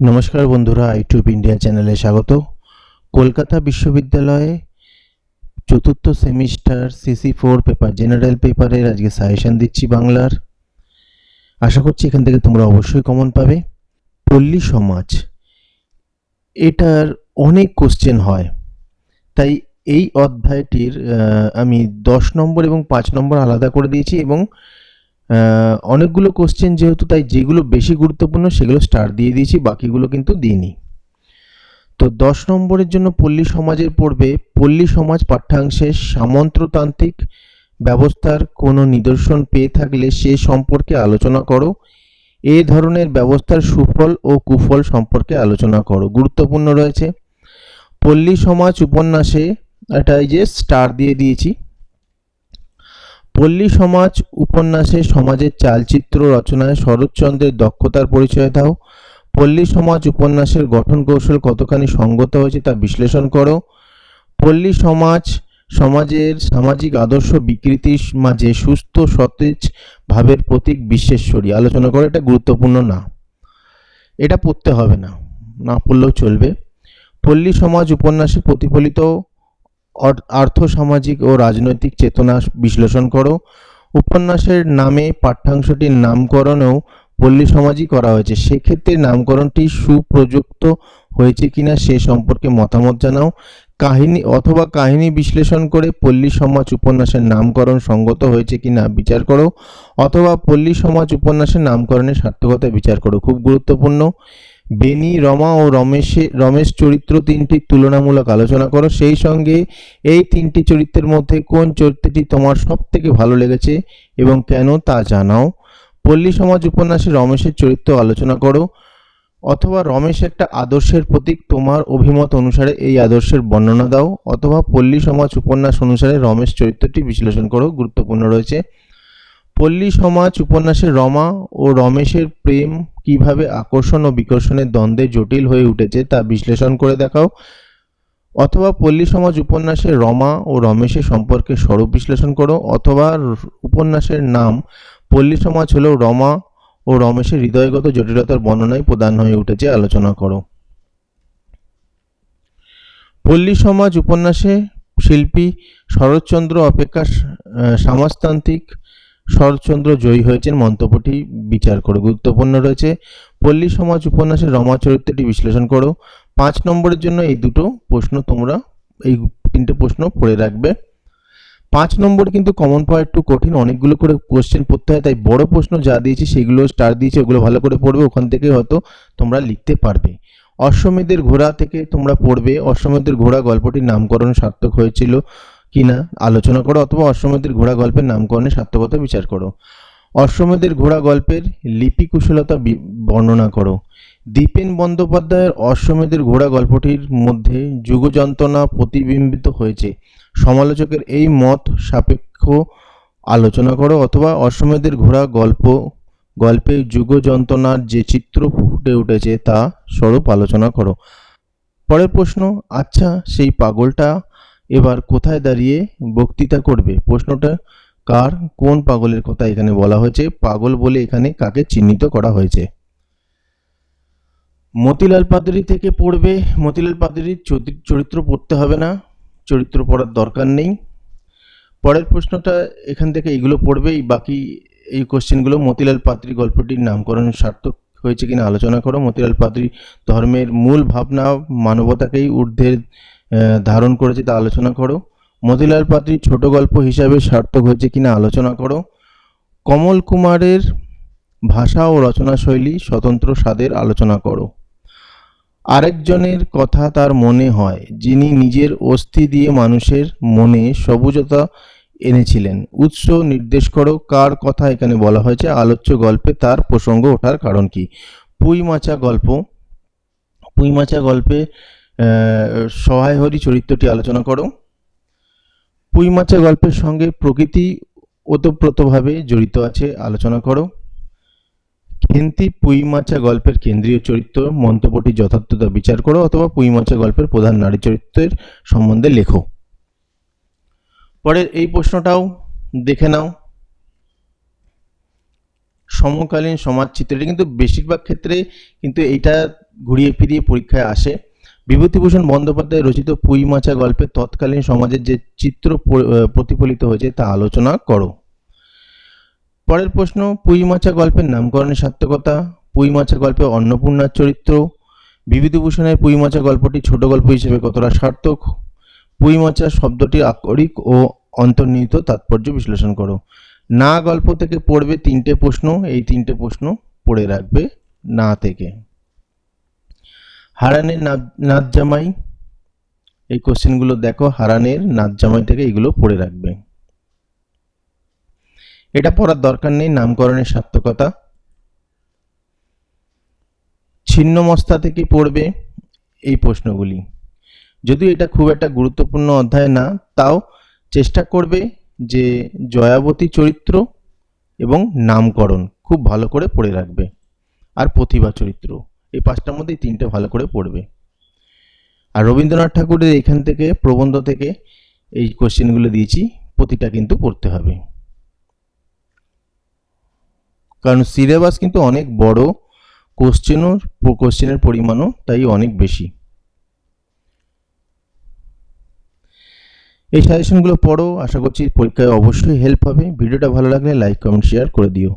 নমস্কার বন্ধুরা YouTube India চ্যানেলে স্বাগত। কলকাতা বিশ্ববিদ্যালয়ে চতুর্থ semester CC four paper general পেপারের আজকে সাজেশন দিচ্ছি বাংলার। আশা করছি এখান থেকে তোমরা অবশ্যই কমন পাবে। পল্লী সমাজ, এটার অনেক কোশ্চেন হয়। তাই এই অধ্যায়টির আমি দশ নম্বর এবং পাঁচ নম্বর আলাদা করে দিয়েছি এবং অনেকগুলো কোশ্চেন যেহেতু, তাই যেগুলো বেশি গুরুত্বপূর্ণ সেগুলো স্টার দিয়ে দিয়েছি, বাকিগুলো কিন্তু দিইনি। তো দশ নম্বরের জন্য পল্লী সমাজের পড়বে পল্লী সমাজ পাঠ্যাংশে সামন্ত্রতান্ত্রিক ব্যবস্থার কোনো নিদর্শন পেয়ে থাকলে সে সম্পর্কে আলোচনা করো। এ ধরনের ব্যবস্থার সুফল ও কুফল সম্পর্কে আলোচনা করো। গুরুত্বপূর্ণ রয়েছে। পল্লী সমাজ উপন্যাসে এটা এই যে স্টার দিয়ে দিয়েছি। পল্লী সমাজ উপন্যাসে সমাজের চালচিত্র রচনায় শরৎচন্দ্রের দক্ষতার পরিচয় দাও। পল্লী সমাজ উপন্যাসের গঠন কৌশল কতখানি সঙ্গত হয়েছে তা বিশ্লেষণ করো। পল্লী সমাজ, সমাজের সামাজিক আদর্শ বিকৃতির মাঝে সুস্থ, সতেজ ভাবের প্রতীক বিশ্বেশ্বরী। আলোচনা করো, এটা গুরুত্বপূর্ণ না। এটা পড়তে হবে না না পড়লেও চলবে। পল্লী সমাজ উপন্যাসে প্রতিফলিত আর্থসামাজিক ও রাজনৈতিক চেতনা বিশ্লেষণ করো। উপন্যাসের নামে পাঠ্যাংশটির নামকরণেও পল্লী সমাজই করা হয়েছে। সেক্ষেত্রে নামকরণটি সুপ্রযুক্ত হয়েছে কিনা সে সম্পর্কে মতামত জানাও। কাহিনী অথবা কাহিনী বিশ্লেষণ করে পল্লী সমাজ উপন্যাসের নামকরণ সঙ্গত হয়েছে কিনা বিচার করো। অথবা পল্লী সমাজ উপন্যাসের নামকরণের সার্থকতা বিচার করো। খুব গুরুত্বপূর্ণ। বেনি, রমা ও রমেশে, রমেশ চরিত্র তিনটির তুলনামূলক আলোচনা করো। সেই সঙ্গে এই তিনটি চরিত্রের মধ্যে কোন চরিত্রটি তোমার সব থেকে ভালো লেগেছে এবং কেন তা জানাও। পল্লী সমাজ উপন্যাসে রমেশের চরিত্র আলোচনা করো। অথবা রমেশ একটা আদর্শের প্রতীক, তোমার অভিমত অনুসারে এই আদর্শের বর্ণনা দাও। অথবা পল্লী সমাজ উপন্যাস অনুসারে রমেশ চরিত্রটি বিশ্লেষণ করো, গুরুত্বপূর্ণ রয়েছে। পল্লী সমাজ উপন্যাসে রমা ও রমেশের প্রেম কীভাবে আকর্ষণ ও বিকর্ষণের দ্বন্দ্বে জটিল হয়ে উঠেছে তা বিশ্লেষণ করে দেখাও। অথবা পল্লী সমাজ উপন্যাসে রমা ও রমেশের সম্পর্কে স্বরূপ বিশ্লেষণ করো, অথবা উপন্যাসের নাম পল্লী সমাজ হলেও রমা ও রমেশের হৃদয়গত জটিলতার বর্ণনায় প্রদান হয়ে উঠেছে, আলোচনা করো। পল্লী সমাজ উপন্যাসে শিল্পী শরৎচন্দ্র অপেক্ষা সমাজতান্ত্রিক শরৎচন্দ্র জয়ী হয়েছেন মন্তব্যটি বিচার করো। গুরুত্বপূর্ণ রয়েছে, পল্লী সমাজ উপন্যাসের রমা চরিত্রটি বিশ্লেষণ করো। পাঁচ নম্বরের জন্য এই দুটো প্রশ্ন তোমরা, এই তিনটে প্রশ্ন পড়ে রাখবে। পাঁচ নম্বর কিন্তু কমন পাওয়া একটু কঠিন, অনেকগুলো করে কোশ্চেন পড়তে হয়, তাই বড় প্রশ্ন যা দিয়েছি সেগুলো স্টার দিয়েছি, ওগুলো ভালো করে পড়বে, ওখান থেকে হয়তো তোমরা লিখতে পারবে। অশ্বমেধের ঘোড়া থেকে তোমরা পড়বে, অশ্বমেধের ঘোড়া গল্পটির নামকরণ সার্থক হয়েছিল। কিনা আলোচনা করো অথবা অশ্বমেধের ঘোড়া গল্পের নামকরণে সার্থকতা বিচার করো। অশ্বমেধের ঘোড়া গল্পের লিপি কুশলতা বর্ণনা করো। দীপেন বন্দ্যোপাধ্যায়ের অশ্বমেধের ঘোড়া গল্পটির মধ্যে যুগ যন্ত্রণা প্রতিবিম্বিত হয়েছে। সমালোচকের এই মত সাপেক্ষ আলোচনা করো অথবা অশ্বমেধের ঘোড়া গল্প, গল্পে যুগ যন্ত্রণার যে চিত্র ফুটে উঠেছে তা স্বরূপ আলোচনা করো। পরের প্রশ্ন আচ্ছা সেই পাগলটা এবার কোথায় দাঁড়িয়ে বক্তৃতা করবে? প্রশ্নটা কার? কোন পাগলের কথা এখানে বলা হয়েছে? পাগল বলে এখানে কাকে চিহ্নিত করা হয়েছে? মতিলাল পাদরি থেকে পড়বে। মতিলাল পাদরির চরি- চরিত্র পড়তে হবে না। চরিত্র পড়ার দরকার নেই। পরের প্রশ্নটা এখান থেকে এইগুলো পড়বে। বাকি এই কোশ্চেনগুলো মতিলাল পাত্রী গল্পটির নামকরণ সার্থক হয়েছে কিনা আলোচনা করো। মতিলাল পাত্রী ধর্মের মূল ভাবনা মানবতাকেই ঊর্ধ্বের ধারণ করেছে তা আলোচনা করো। মতিলাল পাত্রীর ছোট গল্প হিসাবে সার্থক হয়েছে কিনা আলোচনা করো। কমল কুমারের ভাষা ও রচনা শৈলী স্বতন্ত্র স্বাদের আলোচনা করো। আরেকজনের কথা তার মনে হয়, যিনি নিজের অস্থি দিয়ে মানুষের মনে সবুজতা এনেছিলেন। উৎস নির্দেশ করো, কার কথা এখানে বলা হয়েছে, আলোচ্য গল্পে তার প্রসঙ্গ ওঠার কারণ কি? পুঁই মাচা গল্প পুঁই মাচা গল্পে সহায় হরি চরিত্রটি আলোচনা করো। পুঁই মাচা গল্পের সঙ্গে প্রকৃতি ওতপ্রোতভাবে জড়িত আছে, আলোচনা করো। খেন্তি পুঁই মাচা গল্পের কেন্দ্রীয় চরিত্র মন্তব্যটি যথার্থতা বিচার করো অথবা পুঁই মাচা গল্পের প্রধান নারী চরিত্রের সম্বন্ধে লেখো। পরের এই প্রশ্নটাও দেখে নাও। সমকালীন সমাজ চিত্র এটা কিন্তু বেশিরভাগ ক্ষেত্রে কিন্তু এইটা ঘুরিয়ে ফিরিয়ে পরীক্ষায় আসে। বিভূতিভূষণ বন্দ্যোপাধ্যায় রচিত পুঁই মাছা গল্পে তৎকালীন সমাজের যে চিত্র প্রতিফলিত হয়েছে তা আলোচনা করো। পরের প্রশ্ন, পুঁই মাছা গল্পের নামকরণের সার্থকতা, পুঁই মাছা গল্পে অন্নপূর্ণার চরিত্র, বিভূতিভূষণের পুঁই মাছা গল্পটি ছোট গল্প হিসেবে কতটা সার্থক? পুঁই মাছা শব্দটির আক্ষরিক ও অন্তর্নিহিত তাৎপর্য বিশ্লেষণ করো। না গল্প থেকে পড়বে তিনটে প্রশ্ন, এই তিনটে প্রশ্ন পড়ে রাখবে না থেকে। হারানের নাচ- জামাই, এই কোশ্চেনগুলো দেখো, হারানের নাচ জামাই থেকে এগুলো পড়ে রাখবে। এটা পড়ার দরকার নেই, নামকরণের সার্থকতা। ছিন্নমস্তা থেকে পড়বে এই প্রশ্নগুলি। যদিও এটা খুব একটা গুরুত্বপূর্ণ অধ্যায় না, তাও চেষ্টা করবে যে জয়াবতী চরিত্র এবং নামকরণ খুব ভালো করে পড়ে রাখবে। আর প্রতিভা চরিত্র। এই পাঁচটার মধ্যে তিনটে ভালো করে পড়বে। আর রবীন্দ্রনাথ ঠাকুরের এখান থেকে প্রবন্ধ থেকে এই কোশ্চেনগুলো দিয়েছি, প্রতিটা কিন্তু পড়তে হবে। কারণ সিলেবাস কিন্তু অনেক বড়, কোশ্চেনও, কোশ্চেনের পরিমাণও তাই অনেক বেশি। এই সাজেশনগুলো পড়ো, আশা করছি পরীক্ষায় অবশ্যই হেল্প হবে। ভিডিওটা ভালো লাগলে লাইক কমেন্ট শেয়ার করে দিও।